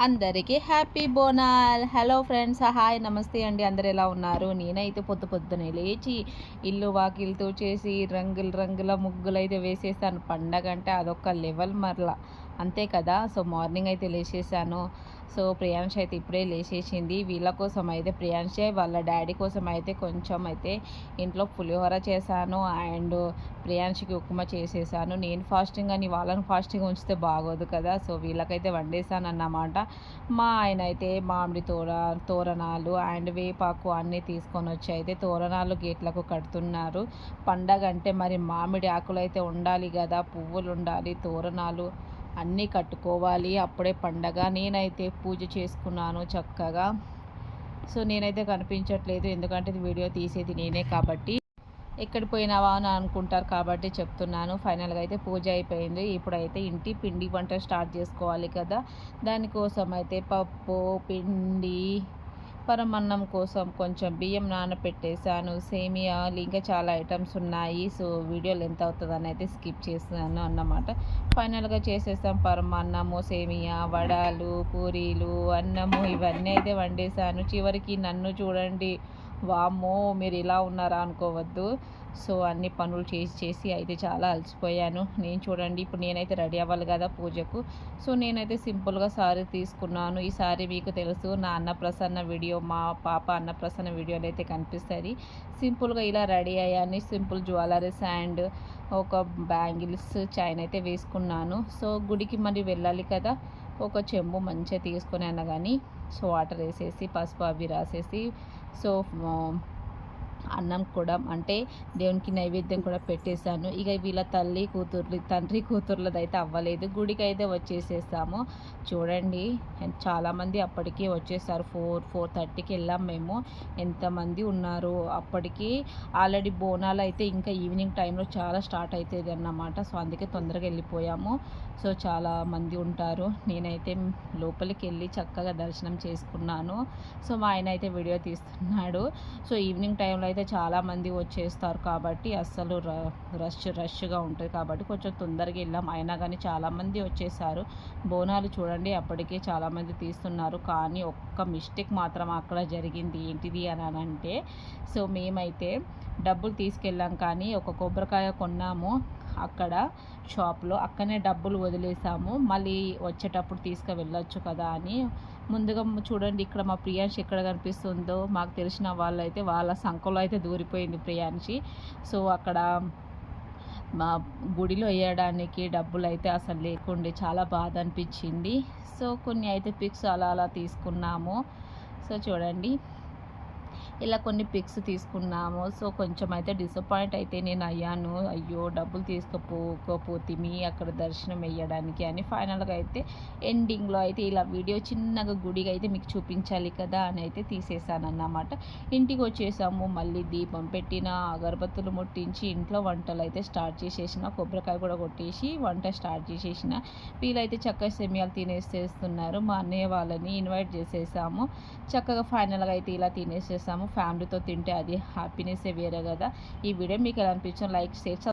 అందరికీ happy Bonal. Hello friends hi నమస్తే అండి. అందరు ఎలా ఉన్నారు? నేనైతే పొద్దు పొద్దునే లేచి ఇల్లు వాకిల్తో చేసి రంగుల రంగుల ముగ్గులు అయితే వేసేసాను. పండగ అంటే అదొక లెవెల్ మరలా. అంతే కదా. సో మార్నింగ్ అయితే లేచేసాను సో ప్రియాంశ అయితే ఇప్పుడే లేచేసింది. వీళ్ళ కోసం అయితే ప్రియాంశ వాళ్ళ డాడీ కోసం అయితే కొంచెం అయితే ఇంట్లో పులిహోర చేశాను. అండ్ ప్రియాంశకి ఉప్మా చేసేసాను నేను ఫాస్టింగ్ అని వాళ్ళని ఫాస్టింగ్ ఉంచితే బాగోదు కదా. సో వీళ్ళకైతే వండేసాను అన్నమాట మా ఆయన అయితే మామిడి తోర తోరణాలు అండ్ వేపాకు అన్నీ తీసుకొని వచ్చి అయితే తోరణాలు గేట్లకు కడుతున్నారు. పండగ అంటే మరి మామిడి ఆకులు అయితే ఉండాలి కదా. పువ్వులు ఉండాలి తోరణాలు అన్నీ కట్టుకోవాలి. అప్పుడే పండగ. నేనైతే పూజ చేసుకున్నాను చక్కగా. సో నేనైతే కనిపించట్లేదు. ఎందుకంటే వీడియో తీసేది నేనే కాబట్టి. ఎక్కడ పోయినావా అని అనుకుంటారు కాబట్టి చెప్తున్నాను. ఫైనల్గా అయితే పూజ అయిపోయింది. ఇప్పుడైతే ఇంటి పిండి వంట స్టార్ట్ చేసుకోవాలి కదా. దానికోసం అయితే పప్పు పిండి పరమన్నం కోసం కొంచెం బియ్యం నానపెట్టేశాను. సేమియా ఇంకా చాలా ఐటమ్స్ ఉన్నాయి. సో వీడియో లెంత్ అవుతుందని అయితే స్కిప్ చేస్తున్నాను అన్నమాట. ఫైనల్గా చేసేసాం పరమాన్నము సేమియా వడాలు పూరీలు అన్నము ఇవన్నీ అయితే వండేశాను. చివరికి నన్ను చూడండి వామ్మో మీరు ఇలా ఉన్నారా అనుకోవద్దు. సో అన్ని పనులు చేసి చేసి అయితే చాలా అలసిపోయాను. నేను చూడండి ఇప్పుడు నేనైతే రెడీ అవ్వాలి కదా పూజకు. సో నేనైతే సింపుల్గా సారీ తీసుకున్నాను. ఈ సారీ మీకు తెలుసు నా అన్నప్రసన్న వీడియో మా పాప అన్నప్రసన్న వీడియోలో అయితే కనిపిస్తుంది సింపుల్గా ఇలా రెడీ అయ్యాను. సింపుల్ జ్యువెలరీస్ అండ్ ఒక బ్యాంగిల్స్ చైన్ అయితే వేసుకున్నాను. సో గుడికి మరి వెళ్ళాలి కదా. ఒక చెంబు మంచిగా తీసుకొని అన్న కానీ సో వాటర్ వేసేసి పసుపు అవి రాసేసి సో అన్నం కూడా అంటే దేవునికి నైవేద్యం కూడా పెట్టేశాను. ఇక వీళ్ళ తల్లి కూతుర్లు తండ్రి కూతుర్లది అయితే అవ్వలేదు. గుడికి అయితే వచ్చేసేసాము. చూడండి చాలామంది అప్పటికి వచ్చేసారు. ఫోర్ ఫోర్ థర్టీకి వెళ్ళాం మేము. ఎంతమంది ఉన్నారు? అప్పటికి ఆల్రెడీ బోనాలు అయితే ఇంకా ఈవినింగ్ టైంలో చాలా స్టార్ట్ అవుతుంది అన్నమాట. సో అందుకే తొందరగా వెళ్ళిపోయాము. సో చాలా మంది ఉంటారు. నేనైతే లోపలికి వెళ్ళి చక్కగా దర్శనం చేసుకున్నాను. సో మా ఆయన అయితే వీడియో తీస్తున్నాడు. సో ఈవినింగ్ టైంలో అయితే అయితే చాలామంది వచ్చేస్తారు కాబట్టి అస్సలు రష్ రష్గా ఉంటుంది కాబట్టి కొంచెం తొందరగా వెళ్ళాం. అయినా కానీ చాలామంది వచ్చేసారు. బోనాలు చూడండి అప్పటికే చాలామంది తీస్తున్నారు. కానీ ఒక్క మిస్టేక్ మాత్రం అక్కడ జరిగింది. ఏంటిది అని అంటే సో మేమైతే డబ్బులు తీసుకెళ్ళాం కానీ ఒక కొబ్బరికాయ కొన్నాము. అక్కడ షాప్లో అక్కడనే డబ్బులు వదిలేసాము. మళ్ళీ వచ్చేటప్పుడు తీసుకు వెళ్ళొచ్చు కదా అని. ముందుగా చూడండి ఇక్కడ మా ప్రియాంషి ఎక్కడ కనిపిస్తుందో. మాకు తెలిసిన వాళ్ళైతే వాళ్ళ సంఖలో అయితే దూరిపోయింది ప్రియాంశి. సో అక్కడ మా గుడిలో వేయడానికి డబ్బులు అయితే అసలు లేకుండే చాలా బాధ అనిపించింది. సో కొన్ని అయితే పిక్స్ అలా అలా తీసుకున్నాము. సో చూడండి. ఇలా కొన్ని పిక్స్ తీసుకున్నాము. సో కొంచెం అయితే డిసప్పాయింట్ అయితే నేను అయ్యాను. అయ్యో డబ్బులు తీసుకుపోకపోతే మీ అక్కడ దర్శనం వేయడానికి అని ఫైనల్గా అయితే ఎండింగ్లో అయితే ఇలా వీడియో చిన్నగా గుడిగా అయితే మీకు చూపించాలి కదా అని అయితే తీసేసాను అన్నమాట ఇంటికి వచ్చేసాము. మళ్ళీ దీపం పెట్టిన అగరబత్తులు ముట్టించి ఇంట్లో వంటలు అయితే స్టార్ట్ చేసేసిన కొబ్బరికాయ కూడా కొట్టేసి వంట స్టార్ట్ చేసేసిన. వీళ్ళైతే చక్కగా సెమియాలు తినేసేస్తున్నారు. మా అన్నయ్య వాళ్ళని ఇన్వైట్ చేసేసాము. చక్కగా ఫైనల్గా అయితే ఇలా తినేసేసాము. ఫ్యామిలీతో తింటే అది హ్యాపీనెస్ వేరే కదా. ఈ వీడియో మీకు ఎలా అనిపించిన లైక్ షేర్